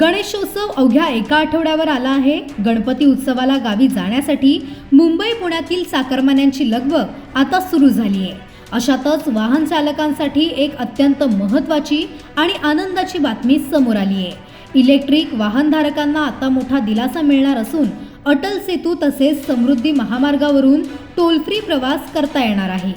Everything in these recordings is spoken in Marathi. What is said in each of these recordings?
गणेशोत्सव अवघ्या एका आठवड्यावर आला आहे. गणपती उत्सवाला गावी जाण्यासाठी मुंबई पुण्यातील चाकरमान्यांची लगबग आता सुरू झाली आहे अशातच वाहन चालकांसाठी एक अत्यंत महत्त्वाची आणि आनंदाची बातमी समोर आली आहे इलेक्ट्रिक वाहनधारकांना आता मोठा दिलासा मिळणार असून अटल सेतू तसेच समृद्धी महामार्गावरून टोल फ्री प्रवास करता येणार आहे.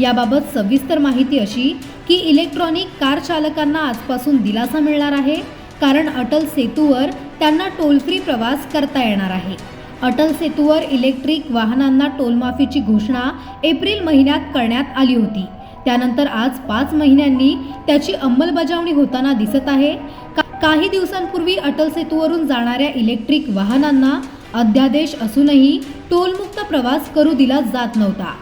याबाबत सविस्तर माहिती अशी की इलेक्ट्रॉनिक कार चालकांना आजपासून दिलासा मिळणार आहे कारण अटल सेतूवर त्यांना टोल फ्री प्रवास करता येणार आहे. अटल सेतूवर इलेक्ट्रिक वाहनांना टोलमाफीची घोषणा एप्रिल महिन्यात करण्यात आली होती. त्यानंतर आज पाच महिन्यांनी त्याची अंमलबजावणी होताना दिसत आहे. का- काही दिवसांपूर्वी अटल सेतूवरून जाणाऱ्या इलेक्ट्रिक वाहनांना अध्यादेश असूनही टोलमुक्त प्रवास करू दिला जात नव्हता.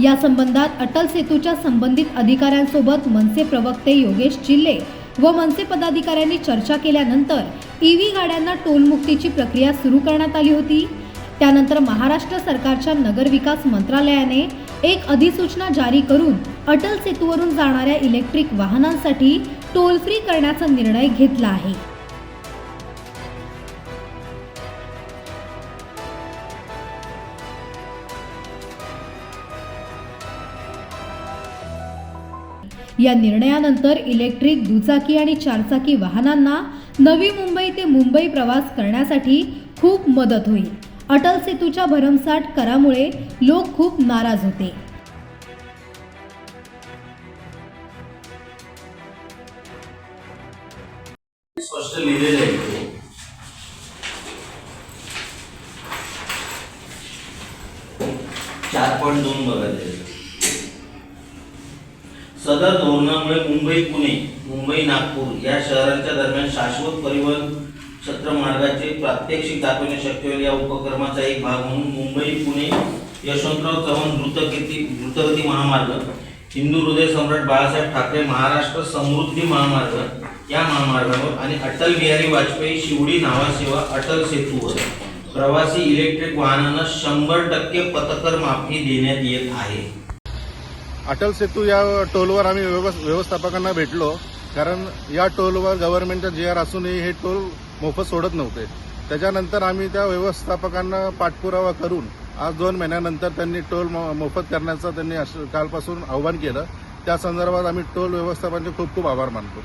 या संबंधात अटल सेतूच्या संबंधित अधिकाऱ्यांसोबत मनसे प्रवक्ते योगेश चिल्ले व मनसे पदाधिकाऱ्यांनी चर्चा केल्यानंतर ईव्ही गाड्यांना टोलमुक्तीची प्रक्रिया सुरू करण्यात आली होती. त्यानंतर महाराष्ट्र सरकारच्या नगरविकास मंत्रालयाने एक अधिसूचना जारी करून अटल सेतूवरून जाणाऱ्या इलेक्ट्रिक वाहनांसाठी टोल फ्री करण्याचा निर्णय घेतला आहे. या निर्णयानंतर इलेक्ट्रिक दुचाकी आणि चारचाकी वाहनांना नवी मुंबई ते मुंबई प्रवास करण्यासाठी खूप मदत होईल. अटल सेतूच्या भरमसाठ करामुळे लोक खूप नाराज होते. स्पष्ट लिहिलेलं आहे चार पॉईंट दोन बघा सदर धोरणामुळे मुंबई पुणे मुंबई नागपूर या शहरांच्या दरम्यान शाश्वत परिवहन छत्रमार्गाचे प्रात्यक्षिक दाखवणे शक्य होईल या उपक्रमाचा एक भाग म्हणून मुंबई पुणे यशवंतराव चव्हाण द्रुतगती द्रुतगती महामार्ग हिंदू हृदय सम्राट बाळासाहेब ठाकरे महाराष्ट्र समृद्धी महामार्ग या महामार्गावर आणि अटल बिहारी वाजपेयी शिवडी नावासेवा अटल सेतूवर प्रवासी इलेक्ट्रिक वाहनांना शंभर टक्के पथकर माफी देण्यात येत आहे. अटल सेतू या टोलवर आम्ही व्यवस- व्यवस्थापकांना भेटलो. कारण या टोलवर गव्हर्नमेंटचा जी आर असूनही हे टोल मोफत सोडत नव्हते. त्याच्यानंतर आम्ही त्या व्यवस्थापकांना पाठपुरावा करून आज दोन महिन्यानंतर त्यांनी टोल मो- मोफत करण्याचं त्यांनी अश- कालपासून आव्हान केलं. त्या संदर्भात आम्ही टोल व्यवस्थापनाचे खूप खूप आभार मानतो.